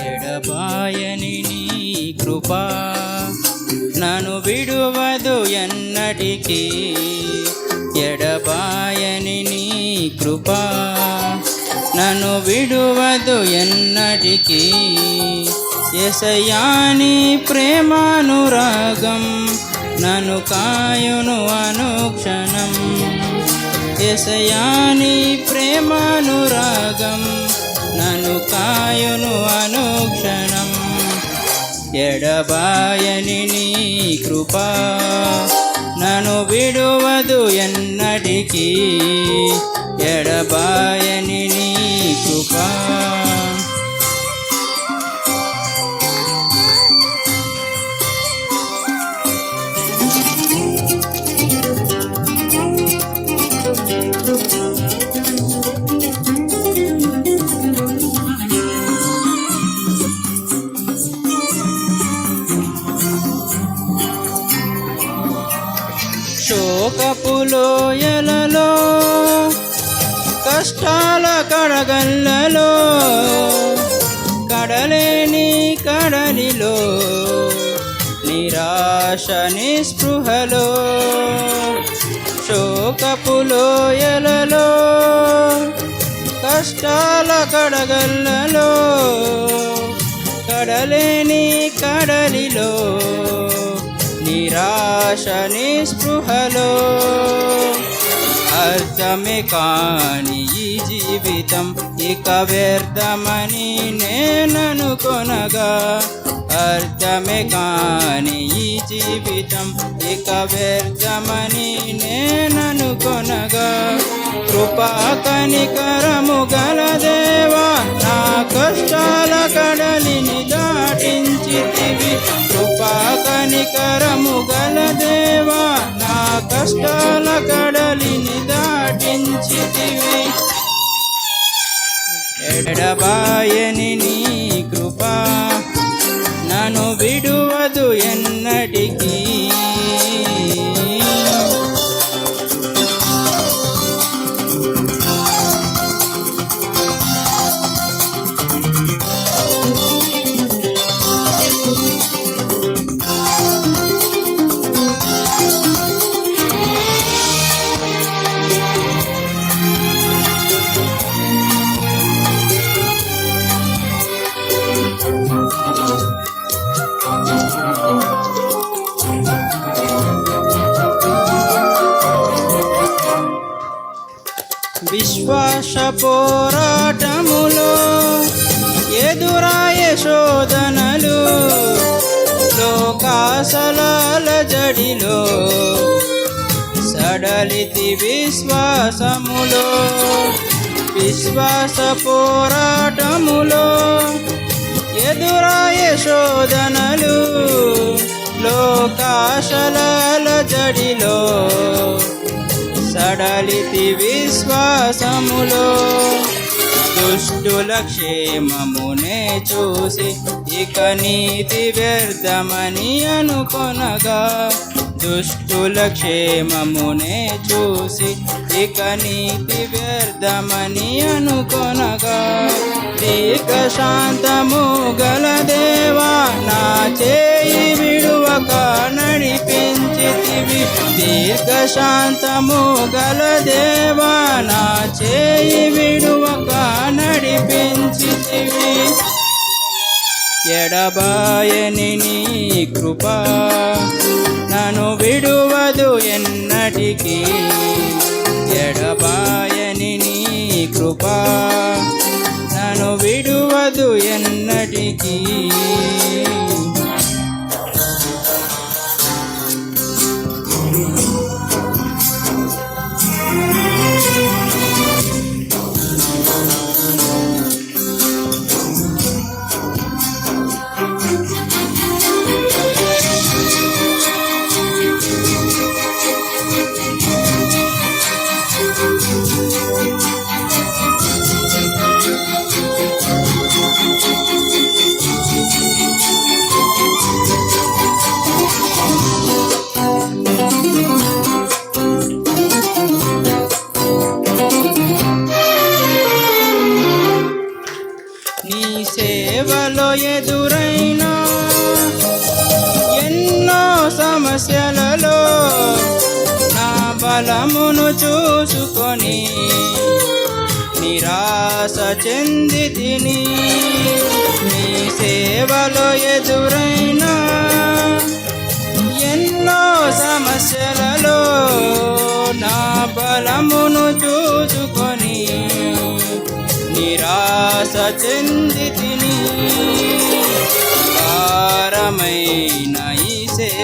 ఎడబాయని నీ కృపా నన్ను విడువదు ఎన్నటికీ. ఎడబాయని నీ కృపా నన్ను విడువదు ఎన్నటికీ. ఎసయాని ప్రేమానురాగం నన్ను కాయును అనుక్షణం. ఎసయాని ప్రేమానురాగం నను కాయును అనుక్షణం. ఎడబాయని నీ కృపా నను విడువదు ఎన్నటికీ. ఎడబాయని నీ కృపా. శోకపులోయలలో కష్టాల కడగల్లలో కడలేని కడలిలో నిరాశ నిస్పృహలో శోకపులోయలలో కష్టాల కడగల్లలో కడలేని కడలిలో నిరాశ నిస్పృహలో అర్థమే కాని ఈ జీవితం ఇక వ్యర్థమని నేననుకొనగా అర్థమే కాని ఈ జీవితం ఇక వ్యర్థమని నేననుకొనగా కృపా కనికరము కనికరము గల దేవా నా కష్టాల కడలిని దాటించితివి ఎడబాయని నీ కృపా నన్ను విడువదు ఎన్నటికీ. విశ్వాస పోరాటములో ఎదురాయ శోధనలు లోకాసలాల జడిలో సడలితి విశ్వాసములో విశ్వాస పోరాటములో ఎదురాయ శోధనలు లోకాశలాల జడిలో సడలితి విశ్వాసములో దుష్టుల క్షేమమునే చూసి ఇక నీతి వ్యర్థమని అనుకొనగా. దుష్టుల క్షేమమునే చూసి ఇక నీతి వ్యర్థమని అనుకొనగా. దీర్ఘ శాంతము గల దేవా నా చేయి విడువక నడిపించితివి. దీర్ఘ శాంతము గల దేవా నా చేయి విడువక నడిపించితివి. ఎడబాయని నీ కృపా నన్ను విడువదు ఎన్నటికీ. ఎడబాయని నీ కృపా 的 సమస్యలలో నా బలమును చూసుకొని నిరాశ చెంది తిని నీ సేవలో ఎదురైనా ఎన్నో సమస్యలలో నా బలమును చూసుకొని నిరాశ చెంది తిని భారమై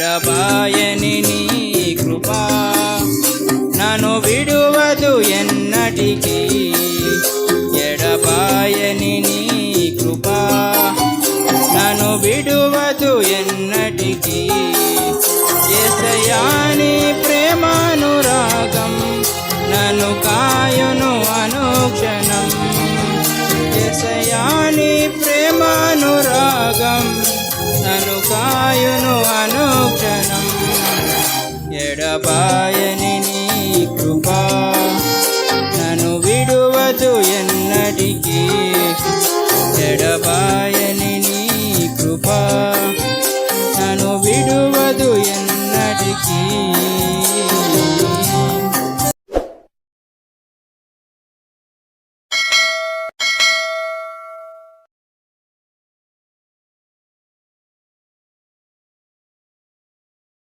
ఎడబాయని నీ కృపా. నన్ను విడువదు ఎన్నటికీ. ఎడబాయని నీ కృపా. నన్ను విడువదు ఎన్నటికీ. ఎసయాని ప్రేమానురాగం నన్ను కా Bye.